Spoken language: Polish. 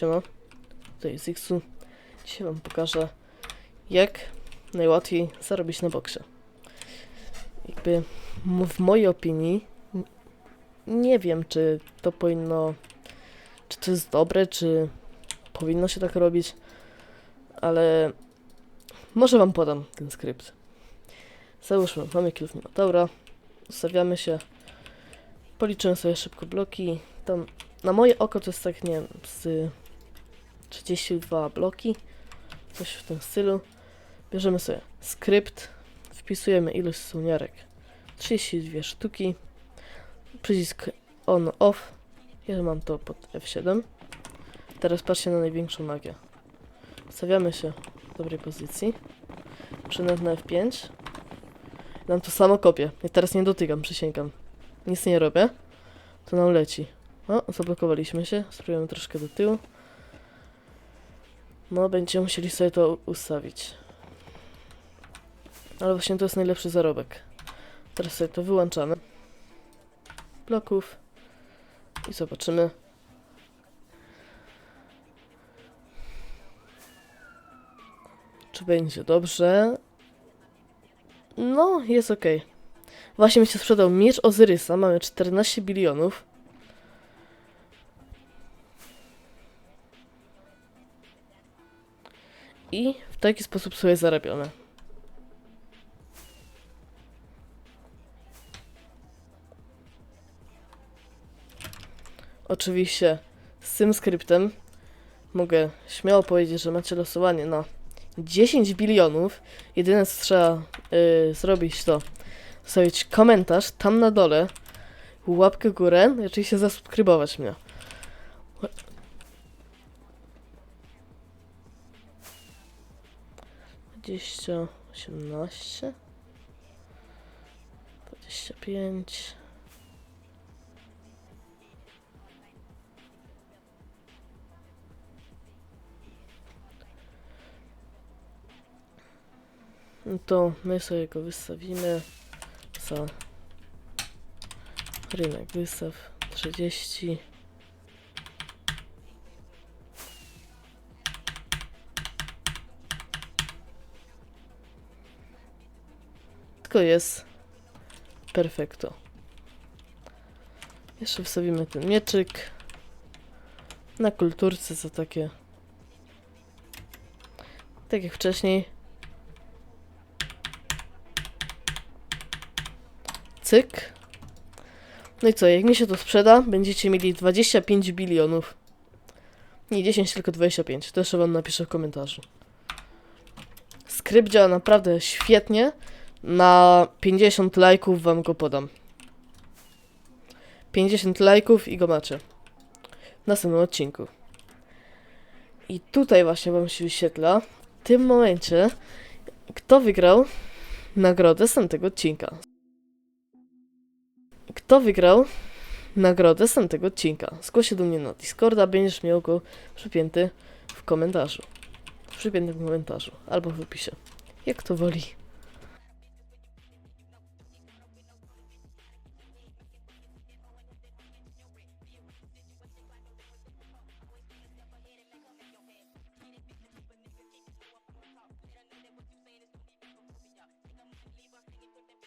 Siema, tutaj jest Xu. Dzisiaj wam pokażę, jak najłatwiej zarobić na boksie. Jakby w mojej opinii nie wiem, czy to powinno, czy to jest dobre, czy powinno się tak robić, ale może wam podam ten skrypt. Załóżmy, mamy kilka Minotaura, ustawiamy się, policzymy sobie szybko bloki, tam na moje oko to jest tak, nie wiem, z 32 bloki, coś w tym stylu. Bierzemy sobie skrypt, wpisujemy ilość słoniarek, 32 sztuki, przycisk on, off, ja mam to pod F7. Teraz patrzcie na największą magię. Stawiamy się w dobrej pozycji, przynajmniej na F5. Nam to samo kopię. Ja teraz nie dotykam, przysięgam. Nic nie robię. To nam leci. O, zablokowaliśmy się. Spróbujemy troszkę do tyłu. No, będziemy musieli sobie to ustawić. Ale właśnie to jest najlepszy zarobek. Teraz sobie to wyłączamy. Bloków. I zobaczymy. Czy będzie dobrze? No, jest ok. Właśnie mi się sprzedał miecz Ozyrysa. Mamy 14 bilionów. I w taki sposób sobie zarabiamy. Oczywiście z tym skryptem mogę śmiało powiedzieć, że macie losowanie na 10 bilionów. Jedyne co trzeba y, zrobić to zostawić komentarz tam na dole, łapkę górę i oczywiście zasubskrybować mnie. 20, 18, 25. No to my sobie go wystawimy za rynek wystaw 30. Wszystko jest perfekto. Jeszcze wstawimy ten mieczyk. Na kulturce za takie tak jak wcześniej. Cyk. No i co, jak mi się to sprzeda będziecie mieli 25 bilionów. Nie 10 tylko 25 to jeszcze wam napiszę w komentarzu. Skrypt działa naprawdę świetnie na 50 lajków wam go podam. 50 lajków i go macie. W następnym odcinku. I tutaj właśnie wam się wyświetla w tym momencie, kto wygrał nagrodę z tamtego odcinka. Kto wygrał nagrodę z tamtego odcinka? Zgłoś się do mnie na Discorda, będziesz miał go przypięty w komentarzu. W przypiętym komentarzu albo w opisie. Jak to woli.